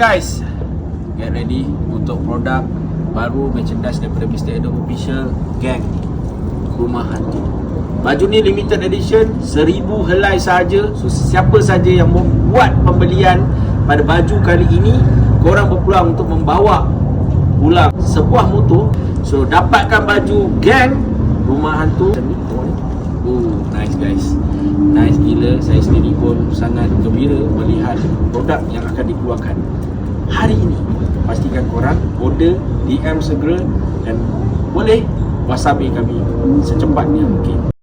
guys. Get ready untuk produk baru merchandise daripada Mr. Adam Official Gang. Rumah Hantu. Baju ni limited edition Seribu helai sahaja. So siapa sahaja yang membuat pembelian pada baju kali ini Korang berpeluang untuk membawa pulang sebuah motor. So dapatkan baju Gang Rumah Hantu. Oh nice guys. Nice gila. Saya sendiri pun Melihat produk yang akan dikeluarkan. Hari ini Pastikan korang order DM segera Dan boleh wasabi kami secepatnya mungkin